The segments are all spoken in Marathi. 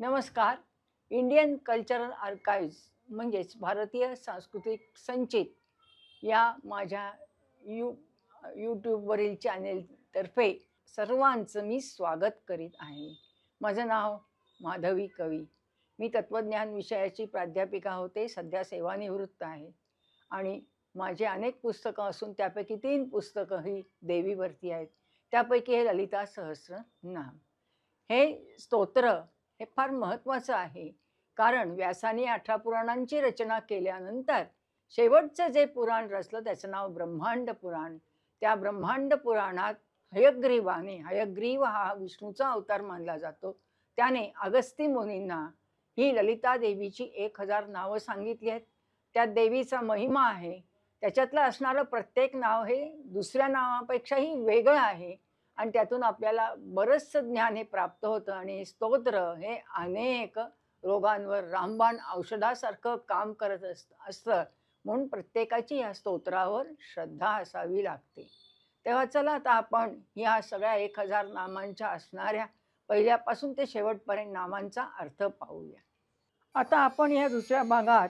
नमस्कार. इंडियन कल्चरल आर्काईव्ज म्हणजेच भारतीय सांस्कृतिक संचित या माझ्या यू यूट्यूबवरील चॅनेलतर्फे सर्वांचं मी स्वागत करीत आहे. माझं नाव माधवी कवी. मी तत्त्वज्ञान विषयाची प्राध्यापिका होते सध्या सेवानिवृत्त आहे. आणि माझे अनेक पुस्तकं असून त्यापैकी तीन पुस्तकं ही देवीवरती आहेत. त्यापैकी हे ललिता सहस्र नाम हे स्तोत्र हे फार महत्त्वाचं आहे. कारण व्यासाने अठरा पुराणांची रचना केल्यानंतर शेवटचं जे पुराण रचलं त्याचं नाव ब्रह्मांड पुराण. त्या ब्रह्मांड पुराणात हयग्रीवाने हयग्रीव हा विष्णूचा अवतार मानला जातो. त्याने अगस्ती मुनींना ही ललिता देवीची एक हजार नावं सांगितली आहेत. त्या देवीचा महिमा आहे. त्याच्यातलं असणारं प्रत्येक नाव हे दुसऱ्या नावापेक्षाही वेगळं आहे. आणि त्यातून आपल्याला बरंचसं ज्ञान हे प्राप्त होतं आणि स्तोत्र हे अनेक रोगांवर रामबाण औषधासारखं काम करत असत असतं. म्हणून प्रत्येकाची या स्तोत्रावर श्रद्धा असावी लागते. तेव्हा चला आता आपण ह्या सगळ्या एक हजार नामांच्या असणाऱ्या पहिल्यापासून ते शेवटपर्यंत नामांचा अर्थ पाहूया. आता आपण या दुसऱ्या भागात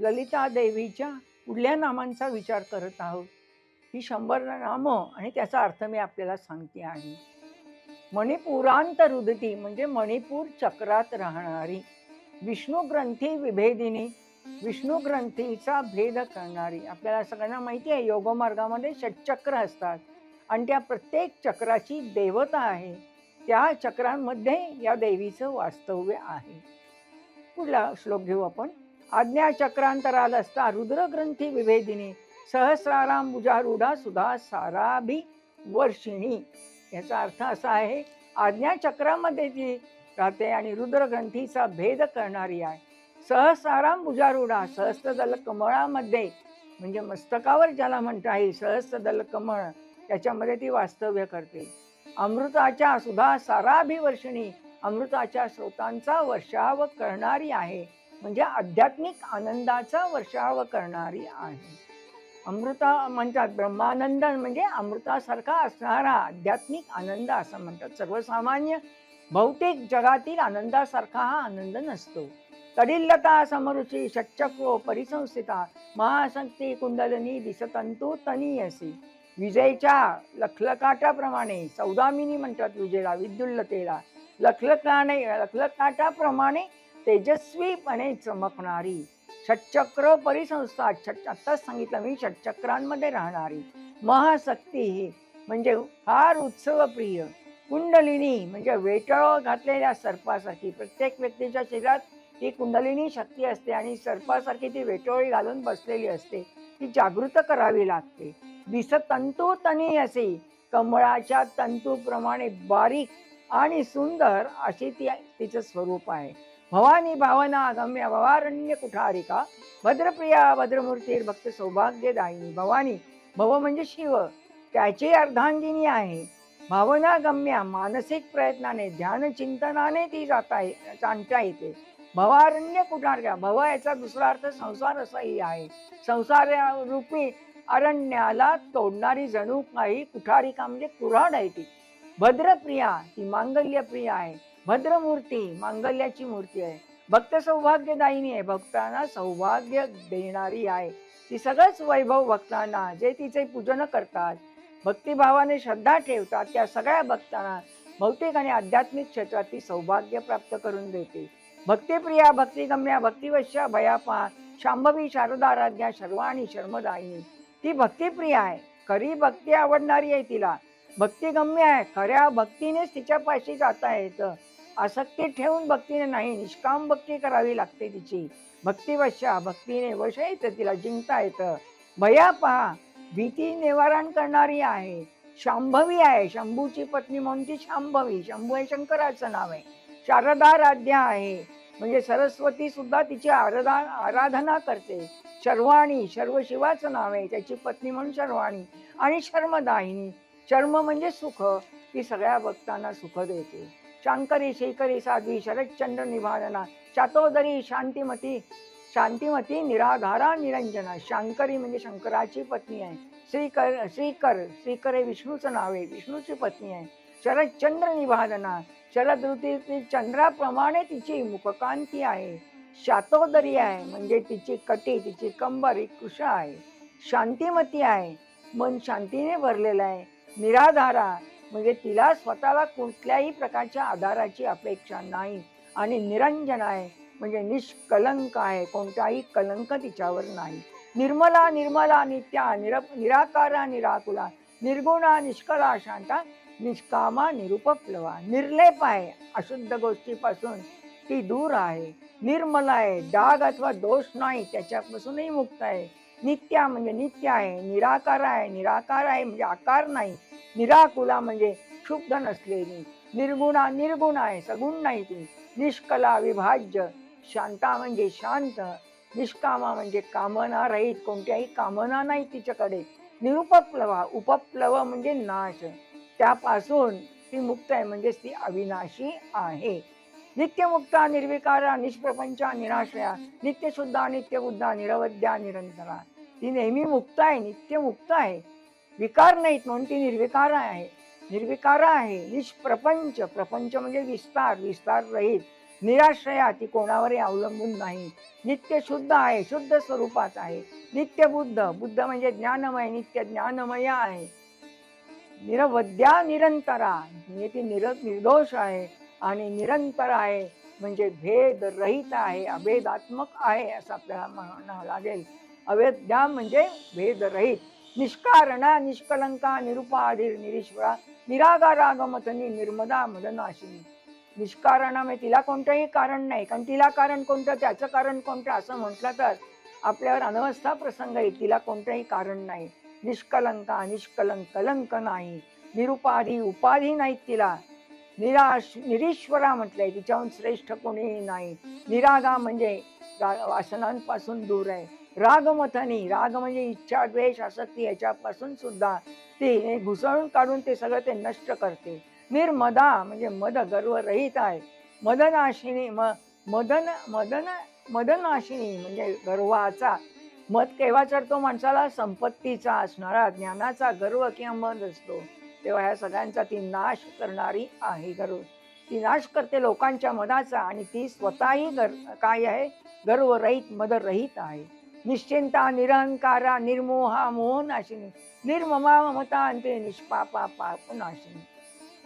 ललिता देवीच्या पुढल्या नामांचा विचार करत आहोत. ही शंभर नामं आणि त्याचा अर्थ मी आपल्याला सांगते आहे मणिपुरांत रुदती म्हणजे मणिपूर चक्रात राहणारी विष्णू ग्रंथी विभेदिनी विष्णू ग्रंथीचा भेद करणारी. आपल्याला सगळ्यांना माहिती आहे योगमार्गामध्ये षटचक्र असतात आणि त्या प्रत्येक चक्राची देवता आहे. त्या चक्रांमध्ये या देवीचं वास्तव्य आहे. पुढला श्लोक घेऊ आपण. आज्ञा चक्रांतराल असता रुद्रग्रंथी विभेदिनी सहस्राराम बुजारूढा सुधा साराभी वर्षिणी. याचा अर्थ असा आहे आज्ञाचक्रामध्ये ती राहते आणि रुद्रग्रंथीचा भेद करणारी आहे. सहस्राराम बुजारूढा सहस्त्रदल कमळामध्ये म्हणजे मस्तकावर ज्याला म्हणता येईल सहस्त्रदल कमळ त्याच्यामध्ये ती वास्तव्य करते. अमृताच्या सुधा साराभिवर्षिणी अमृताच्या स्रोतांचा वर्षाव करणारी आहे म्हणजे आध्यात्मिक आनंदाचा वर्षाव करणारी आहे. अमृता म्हणतात ब्रह्मानंद म्हणजे अमृतासारखा असणारा आध्यात्मिक आनंद असं म्हणतात. सर्वसामान्य भौतिक जगातील आनंदासारखा हा आनंद नसतो. तडिल्लता समरुची षटचक्रो परिसंस्थिता महाशक्ती कुंडलनी दिसतंतू तनीयसी विजयच्या लखलकाटाप्रमाणे सौदामिनी म्हणतात विजेला विद्युल्लतेला. लखलकाने लखलकाटाप्रमाणे तेजस्वीपणे चमकणारी. षटचक्र परिसंस्था. षट आत्ताच सांगितलं मी षटचक्रांमध्ये राहणारी महाशक्ती ही म्हणजे फार उत्सवप्रिय कुंडलिनी म्हणजे वेटळ घातलेल्या सर्पासारखी. प्रत्येक व्यक्तीच्या शरीरात ही कुंडलिनी शक्ती असते आणि सर्पासारखी ती वेटोळी घालून बसलेली असते. ती जागृत करावी लागते. दिस तंतू तनी असे कमळाच्या तंतूप्रमाणे बारीक आणि सुंदर अशी ती तिचं स्वरूप आहे. भवानी भावना गम्य भवारण्य कुठारिका भद्रप्रिया भद्रमूर्ती भक्त सौभाग्यदायिनी। भवानी भव म्हणजे शिव त्याची अर्धांगिनी आहे। भावना गम्या मानसिक प्रयत्नाने ध्यान चिंतनाने ती जाता जाणता येते। भवारण्य कुठारिका भव याचा दुसरा अर्थ संसार असाही आहे। संसार रूपी अरण्याला तोडणारी जणू काही कुठारिका म्हणजे कुऱ्हाड आहे ती। भद्रप्रिया ही मांगल्यप्रिया आहे। भद्रमूर्ती मांगल्याची मूर्ती आहे. भक्त सौभाग्यदायिनी आहे. भक्तांना सौभाग्य देणारी आहे. ती सगळंच वैभव भक्तांना जे तिचे पूजन करतात भक्तिभावाने श्रद्धा ठेवतात त्या सगळ्या भक्तांना भौतिक आणि आध्यात्मिक क्षेत्रात ती सौभाग्य प्राप्त करून देते. भक्तिप्रिया भक्तिगम्या भक्तिवश्या भयापा शांभवी शारदाराध्या शर्वाणी शर्मदायिनी ती भक्तिप्रिय आहे. खरी भक्ती आवडणारी आहे तिला. भक्तिगम्य आहे. खऱ्या भक्तीनेच तिच्या पाशी जाता येतं. आसक्ती ठेवून भक्तीने नाही निष्काम भक्ती करावी लागते तिची. भक्तिवशा भक्तीने वश येतं तिला जिंकता येतं. भया पहा भीती निवारण करणारी आहे. शांभवी आहे शंभूची पत्नी म्हणून ती शांभवी शंभू हे शंकराचं नाव आहे. शारदाराध्या आहे. म्हणजे सरस्वती सुद्धा तिची आराधा आराधना करते. शर्वाणी शर्व शिवाचं नाव आहे. त्याची पत्नी म्हणून शर्वाणी आणि शर्मदाहिनी शर्म म्हणजे सुख. ती सगळ्या भक्तांना सुख देते. शांकरी शेखरी साध्वी शरदचंद्र निभानना चातोदरी शांतिमती शांतिमती निराधारा निरंजना शांकरी म्हणजे शंकराची पत्नी आहे. श्रीकर श्रीकर श्रीकर हे विष्णूचं नाव आहे विष्णूची पत्नी आहे. शरदचंद्र निभादना शरद ऋतूतील चंद्राप्रमाणे तिची मुखकांती आहे. शातोदरी आहे म्हणजे तिची कटी तिची कंबर ही कृश आहे. शांतिमती आहे मन शांतीने भरलेलं आहे. निराधारा म्हणजे तिला स्वतःला कुठल्याही प्रकारच्या आधाराची अपेक्षा नाही. आणि निरंजन आहे म्हणजे निष्कलंक आहे कोणताही कलंक तिच्यावर नाही. निर्मला निर्मला नित्या निर निराकारा निराकुला निर्गुणा निष्कला शांता निष्कामा निरुपप्लवा निर्लेप आहे अशुद्ध गोष्टीपासून ती दूर आहे. निर्मल आहे डाग अथवा दोष नाही त्याच्यापासूनही मुक्त आहे. नित्या म्हणजे नित्य आहे निराकार आहे निराकार आहे म्हणजे आकार नाही. निराकुला म्हणजे क्षुब्ध नसलेली निर्गुणा निर्गुण आहे सगुण नाही ती. निष्कला विभाज्य शांता म्हणजे शांत निष्कामा म्हणजे कामना रहित कोणत्याही कामना नाही तिच्याकडे. निरुपप्लवा उपप्लव म्हणजे नाश. त्यापासून ती मुक्त आहे म्हणजेच ती अविनाशी आहे. नित्यमुक्ता निर्विकारा निष्प्रपंचा निराश्रया नित्यशुद्धा नित्यबुद्धा निरवद्या निरंतरा. ती नेहमी मुक्त आहे नित्य मुक्त आहे. विकार नाहीत म्हणून ती निर्विकार आहे. निर्विकार आहे निष्प्रपंच. प्रपंच म्हणजे विस्तार विस्तार रहित. निराश्रया ती कोणावरही अवलंबून नाही. नित्य शुद्ध आहे शुद्ध स्वरूपात आहे. नित्य बुद्ध. बुद्ध म्हणजे ज्ञानमय नित्य ज्ञानमय आहे. निरवद्या निरंतरा. म्हणजे ती निर निर्दोष आहे आणि निरंतर आहे. म्हणजे भेद रहित आहे अभेदात्मक आहे असं आपल्याला म्हणावं लागेल. अवेद्या म्हणजे भेदरहित. निष्कारणा निष्कलंका निरुपाधीर निरीश्वरा निरागारागमथनी निर्मदा मदनाशिनी. निष्कारणा म्हणजे तिला कोणतंही कारण नाही. कारण तिला कारण कोणतं? त्याचं कारण कोणतं? असं म्हटलं तर आपल्यावर अनवस्था प्रसंग येईल तिला कोणतंही कारण नाही. निष्कलंका निष्कलंक कलंक नाही. निरुपाधी उपाधी नाहीत तिला. निराश निरीश्वरा म्हटलंय. तिच्याहून श्रेष्ठ कोणीही नाही. निरागा म्हणजे वासनांपासून दूर आहे. रागमथनी राग म्हणजे इच्छा द्वेष आसक्ती याच्यापासून सुद्धा ती घुसळून काढून ते सगळं ते नष्ट करते. निर्मदा म्हणजे मद गर्व रहित आहे. मदनाशिनी म मदन मदन मदनाशिनी म्हणजे गर्वाचा. मत केव्हा चढतो माणसाला? संपत्तीचा असणारा ज्ञानाचा गर्व किंवा मद असतो. तेव्हा ह्या सगळ्यांचा ती नाश करणारी आहे गर्व ती नाश करते लोकांच्या मनाचा आणि ती स्वतःही गर काय आहे? गर्वरहित मदरहित आहे. निश्चिंता निरहंकारा निर्मोहा मोहनाशिनी निर्ममा ममता अंते निष्पापा पापनाशिनी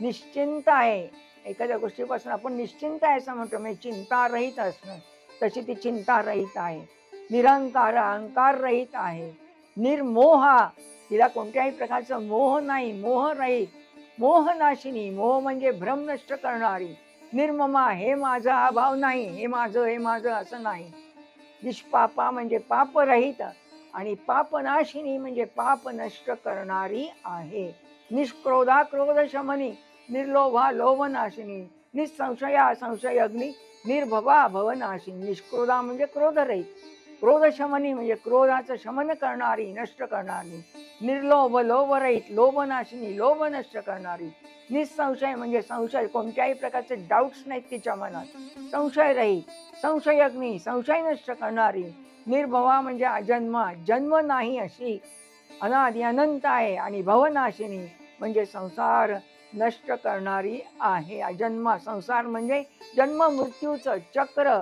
निश्चिंत आहे. एखाद्या गोष्टीपासून आपण निश्चिंत आहे असं म्हणतो. म्हणजे चिंता रहित असणं. तशी ती चिंता रहित आहे. निरंकार अहंकार रहित आहे. निर्मोहा तिला कोणत्याही प्रकारचं मोह नाही. मोह रहित मोहनाशिनी मोह म्हणजे भ्रम नष्ट करणारी. निर्ममा हे माझं अभाव नाही. हे माझं हे माझं असं नाही. निष्पापा म्हणजे पापरहित आणि पापनाशिनी म्हणजे पाप नष्ट करणारी आहे. निष्क्रोधा क्रोध शमनी निर्लोभा लोभनाशिनी निसंशया संशय अग्नी निर्भवा भवनाशिनी. निष्क्रोधा म्हणजे क्रोधरहित. क्रोध शमनी म्हणजे क्रोधाचं शमन करणारी नष्ट करणारी निर्लोभ लोभरहित लोभनाशिनी लोभ नष्ट करणारी निसंशय म्हणजे संशय कोणत्याही प्रकारचे डाऊट्स नाहीत तिच्या मनात. संशय रहित संशय अग्नी संशय नष्ट करणारी निर्भवा म्हणजे अजन्मा जन्म नाही अशी अनादि अनंत आहे आणि भवनाशिनी म्हणजे संसार नष्ट करणारी आहे. अजन्मा संसार म्हणजे जन्म मृत्यूचं चक्र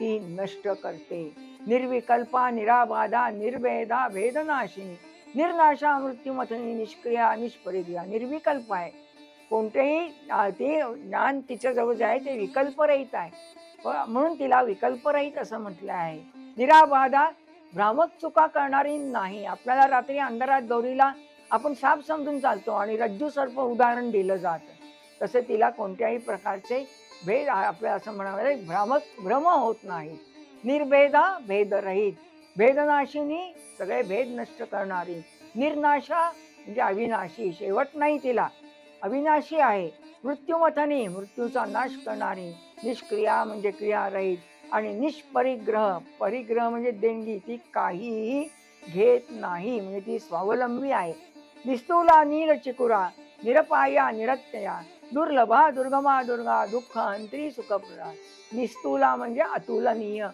ती नष्ट करते. निर्विकल्पा निराबाधा निर्भेदा भेदनाशिनी निर्नाशा मृत्यूमथनी निष्क्रिया निष्परिक्रिया निर्विकल्प आहे. कोणतेही ते ज्ञान तिच्याजवळ जे आहे ते विकल्परहित आहे. म्हणून तिला विकल्परहित असं म्हटलं आहे. निराबाधा भ्रामक चुका करणारी नाही. आपल्याला रात्री अंधारात गौरीला आपण साप समजून चालतो आणि रज्जू सर्प उदाहरण दिलं जातं. तसे तिला कोणत्याही प्रकारचे भेद आपल्याला असं म्हणावं भ्रामक भ्रम होत नाही. निर्भेदा भेदरहित भेदनाशिनी सगळे भेद नष्ट करणारी. निर्नाशा म्हणजे अविनाशी. शेवट नाही तिला. अविनाशी आहे. मृत्यूमथनी मृत्यूचा नाश करणारी. निष्क्रिया म्हणजे क्रियारहित आणि निष्परिग्रह. परिग्रह म्हणजे देणगी. ती काहीही घेत नाही. म्हणजे ती स्वावलंबी आहे. निस्तुला नील चिकुरा निरपाया निरत्यया दुर्लभा दुर्गमा दुर्गा दुःख अंतरी सुखप्रदा निस्तुला म्हणजे अतुलनीय.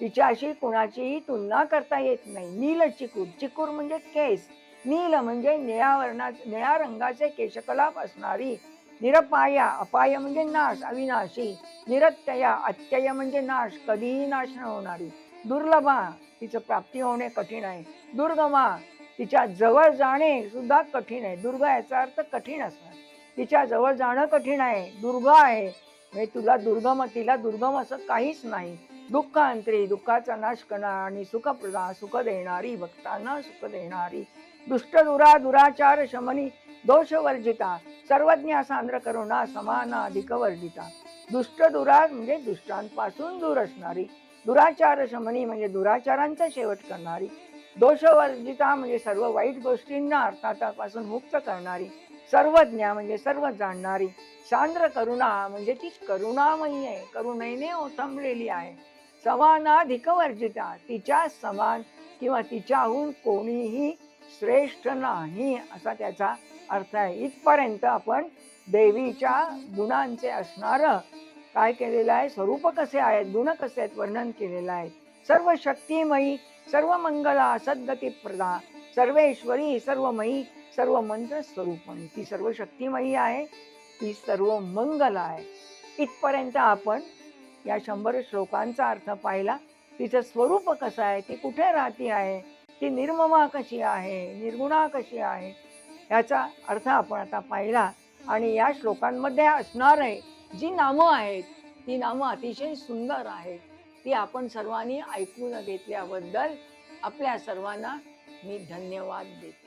तिच्याशी कुणाचीही तुलना करता येत नाही. नील चिकूर. चिकूर म्हणजे केस. नील म्हणजे निळ्या वर्णा निळ्या रंगाचे केशकलाप असणारी निरपाया. अपाय म्हणजे नाश. अविनाशी. निरत्यया. अत्यय म्हणजे नाश. कधीही नाश न होणारी. दुर्लभा. तिचं प्राप्ती होणे कठीण आहे. दुर्गमा. तिच्या जवळ जाणे सुद्धा कठीण आहे. दुर्ग याचा अर्थ कठीण असणार. तिच्या जवळ जाणं कठीण आहे. दुर्ग आहे. म्हणजे तुला दुर्गम तिला दुर्गम असं काहीच नाही. दुःख अंतरी दुःखाचा नाश करणार आणि सुखप्रदा सुख देणारी भक्तांना सुख देणारी दुष्ट दुरा दुराचार शमनी दोष वर्जिता सर्वज्ञ सांद्र करुणा समाना अधिक वर्जिता दुष्ट दुरा म्हणजे दुष्टांपासून दूर असणारी. दुराचार शमनी म्हणजे दुराचारांचा शेवट करणारी. दोषवर्जिता म्हणजे सर्व वाईट गोष्टींना अर्थातापासून मुक्त करणारी. सर्वज्ञ म्हणजे सर्व जाणणारी. सांद्र करुणा म्हणजे ती करुणामयी आहे. करुणेने ओथंबलेली आहे. समानाधिक वर्जिता तिच्या समान किंवा तिच्याहून कोणीही श्रेष्ठ नाही असा त्याचा अर्थ आहे. इथपर्यंत आपण देवीच्या गुणांचे असणारं काय केलेलं आहे स्वरूप कसे आहेत गुण कसे आहेत वर्णन केलेलं आहे. सर्व शक्तिमयी सर्व मंगला सद्गती प्रदा सर्वेश्वरी सर्वमयी सर्व मंत्र स्वरूपणी ती सर्व शक्तिमयी आहे ती सर्व मंगल आहे. इथपर्यंत आपण या शंभर श्लोकांचा अर्थ पाहिला. तिचं स्वरूप कसं आहे? ती कुठे राहती आहे? ती निर्ममा कशी आहे? निर्गुणा कशी आहे? याचा अर्थ आपण आता पाहिला. आणि या श्लोकांमध्ये असणार आहे जी नामं आहेत ती नामं अतिशय सुंदर आहेत. ती आपण सर्वांनी ऐकून घेतल्याबद्दल आपल्या सर्वांना मी धन्यवाद देते.